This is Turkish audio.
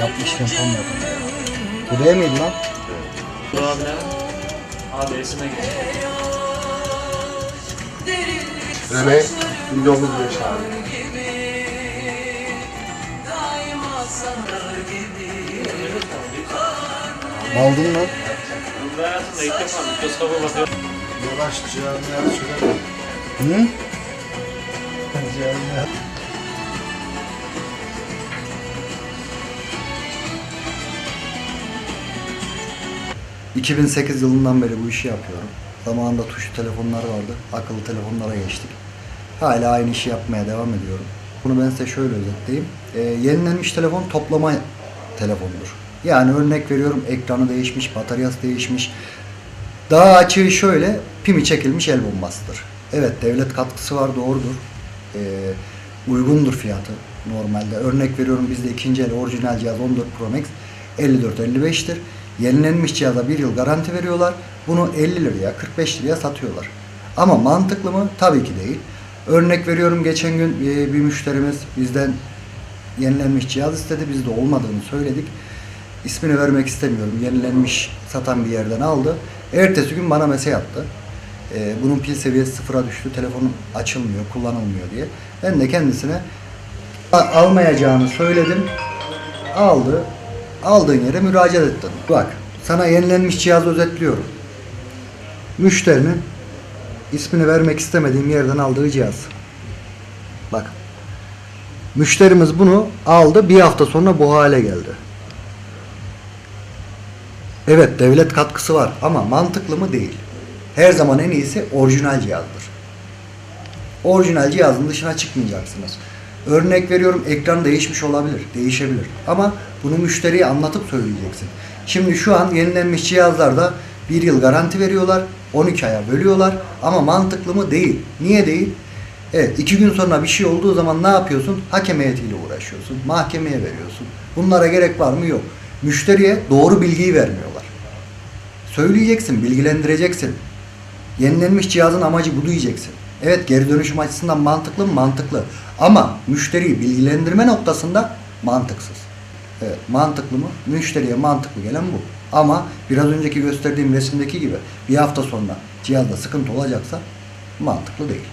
yapmışken son yapın. Bu değil miydi lan? Bu abi ne? Abi esime git. Rene 1905 abi. Aldın lan. Ben hayatımda ilk defa mikroskopa bakıyorum. Yavaş ciğerini. Hı? 2008 yılından beri bu işi yapıyorum. Zamanında tuşlu telefonlar vardı. Akıllı telefonlara geçtik. Hala aynı işi yapmaya devam ediyorum. Bunu ben size şöyle özetleyeyim. Ee, yenilenmiş telefon toplama telefondur. Yani örnek veriyorum ekranı değişmiş, bataryası değişmiş. Daha açığı şöyle pimi çekilmiş el bombasıdır. Evet devlet katkısı var doğrudur. Ee, uygundur fiyatı normalde. Örnek veriyorum bizde ikinci el orijinal cihaz 14 Pro Max 54-55'tir. Yenilenmiş cihaza bir yıl garanti veriyorlar. Bunu 50 liraya 45 liraya satıyorlar. Ama mantıklı mı? Tabii ki değil. Örnek veriyorum geçen gün e, bir müşterimiz bizden yenilenmiş cihaz istedi. Biz de olmadığını söyledik. İsmini vermek istemiyorum. Yenilenmiş satan bir yerden aldı. Ertesi gün bana mesaj attı. Ee, bunun pil seviyesi sıfıra düştü. Telefonum açılmıyor, kullanılmıyor diye. Ben de kendisine almayacağını söyledim. Aldı. Aldığın yere müracaat ettin. Bak sana yenilenmiş cihazı özetliyorum. Müşterinin ismini vermek istemediğim yerden aldığı cihaz. Bak. Müşterimiz bunu aldı. Bir hafta sonra bu hale geldi. Evet devlet katkısı var ama mantıklı mı değil. Her zaman en iyisi orijinal cihazdır. Orijinal cihazın dışına çıkmayacaksınız. Örnek veriyorum ekran değişmiş olabilir, değişebilir. Ama bunu müşteriye anlatıp söyleyeceksin. Şimdi şu an yenilenmiş cihazlarda bir yıl garanti veriyorlar, 12 aya bölüyorlar ama mantıklı mı değil. Niye değil? Evet, iki gün sonra bir şey olduğu zaman ne yapıyorsun? Hakem heyetiyle uğraşıyorsun, mahkemeye veriyorsun. Bunlara gerek var mı? Yok. Müşteriye doğru bilgiyi vermiyorlar. Söyleyeceksin, bilgilendireceksin. Yenilenmiş cihazın amacı bu diyeceksin. Evet geri dönüşüm açısından mantıklı mı? Mantıklı. Ama müşteriyi bilgilendirme noktasında mantıksız. Evet mantıklı mı? Müşteriye mantıklı gelen bu. Ama biraz önceki gösterdiğim resimdeki gibi bir hafta sonra cihazda sıkıntı olacaksa mantıklı değil.